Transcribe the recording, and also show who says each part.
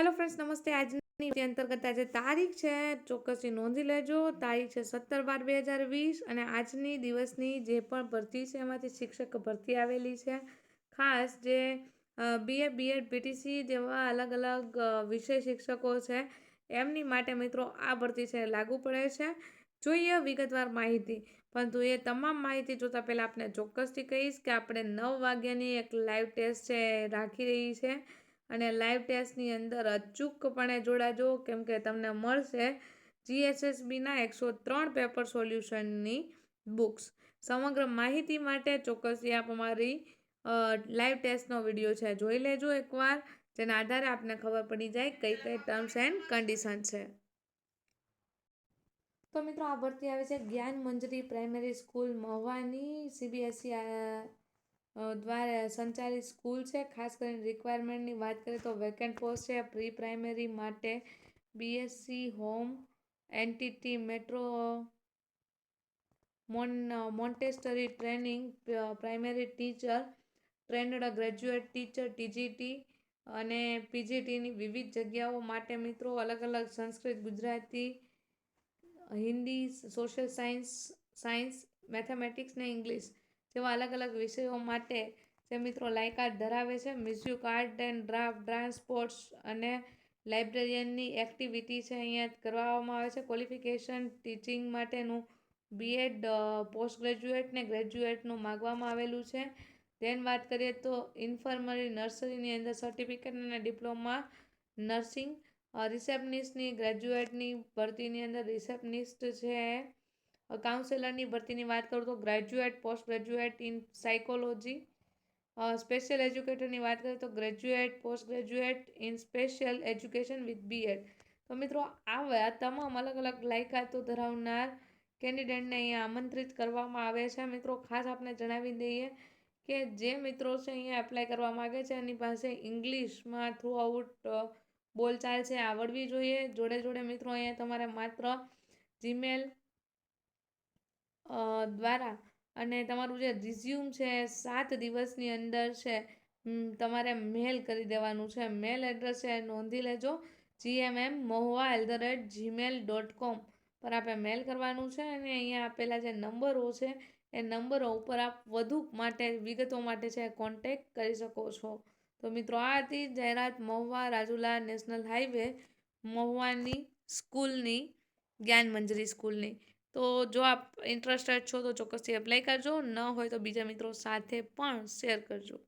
Speaker 1: Hello friends, નમસ્તે. આજની અંતર્ગત આજે તારીખ છે. ચોક્કસથી નોંધી લેજો. તારીખ છે સત્તર બાર બે હજાર વીસ અને આજની દિવસની જે પણ ભરતી છે એમાંથી શિક્ષક ભરતી આવેલી છે. ખાસ જે બીએ બીએડ પીટીસી જેવા અલગ અલગ વિષય શિક્ષકો છે, એમની માટે મિત્રો આ ભરતી છે લાગુ પડે છે. જોઈએ વિગતવાર માહિતી. પરંતુ એ તમામ માહિતી જોતાં પહેલાં આપણે ચોક્કસથી કહીશ કે આપણે નવ વાગ્યાની એક લાઈવ ટેસ્ટ છે રાખી રહી છે. અને લાઈવ ટેસ્ટની અંદર અચૂકપણે જોડાજો. કેમ કે તમને મળશે જીએસએસબીના એકસો ત્રણ પેપર સોલ્યુશનની બુક્સ સમગ્ર માહિતી માટે ચોક્કસથી આપ અમારી લાઈવ ટેસ્ટનો વીડિયો છે, જોઈ લેજો એકવાર. જેના આધારે આપને ખબર પડી જાય કઈ કઈ ટર્મ્સ એન્ડ કન્ડિશન છે. તો મિત્રો, આ ભરતી આવે છે જ્ઞાન મંજરી પ્રાઇમરી સ્કૂલ મહવાની સીબીએસઈ દ્વારા સંચાલિત સ્કૂલ છે. ખાસ કરીને રિક્વાયરમેન્ટની વાત કરીએ તો વેકેન્ટ પોસ્ટ છે. પ્રી પ્રાઇમરી માટે બીએસસી હોમ એન્ટિટી મેટ્રો મોન Montessori training primary teacher trained graduate teacher TGT અને પીજીટીની વિવિધ જગ્યાઓ માટે મિત્રો અલગ અલગ Sanskrit, Gujarati, Hindi social science science mathematics ને ઇંગ્લિશ જેવા અલગ અલગ વિષયો માટે જે મિત્રો લાયકાત ધરાવે છે music art and draft transports અને લાઇબ્રેરિયનની એક્ટિવિટી છે અહીંયા કરવામાં આવે છે. ક્વોલિફિકેશન ટીચિંગ માટેનું બીએડ પોસ્ટ ગ્રેજ્યુએટ ને ગ્રેજ્યુએટનું માગવામાં આવેલું છે. તેની વાત કરીએ તો ઇન્ફર્મરી નર્સરીની અંદર સર્ટિફિકેટ અને ડિપ્લોમા નર્સિંગ રિસેપ્શનિસ્ટની ગ્રેજ્યુએટની ભરતીની અંદર રિસેપ્શનિસ્ટ છે. કાઉન્સેલરની ભરતીની વાત કરું તો graduate post graduate in psychology special એજ્યુકેટરની વાત કરીએ તો graduate post graduate in special education with BEd તો મિત્રો આ તમામ અલગ અલગ લાયકાતો ધરાવનાર કેન્ડિડેટને અહીંયા આમંત્રિત કરવામાં આવે છે. મિત્રો, ખાસ આપણે જણાવી દઈએ કે જે મિત્રો છે, અહીંયા એપ્લાય કરવા માગે છે, એની પાસે ઇંગ્લિશમાં થ્રુ આઉટ બોલચાલ છે, આવડવી જોઈએ. જોડે જોડે મિત્રો, અહીંયા તમારે માત્ર જીમેલ દ્વારા. અને તમારું જે રિઝ્યુમ છે, સાત દિવસની અંદર છે તમારે મેલ કરી દેવાનું છે. મેલ એડ્રેસ છે, નોંધી લેજો. GMM Mahuva at the rate Gmail dot com પર આપણે મેલ કરવાનું છે અને અહીંયા આપેલા જે નંબરો છે, એ નંબરો ઉપર આપ વધુ માટે, વિગતો માટે છે કોન્ટેક કરી શકો છો. તો મિત્રો, આ હતી જાહેરાત મહુવા રાજુલા નેશનલ હાઈવે, મહુવાની સ્કૂલની જ્ઞાન મંજરી સ્કૂલની. તો જો આપ ઇન્ટરેસ્ટેડ છો તો ચોક્કસથી એપ્લાય કરજો. ન હોય તો બીજા મિત્રો સાથે પણ શેર કરજો.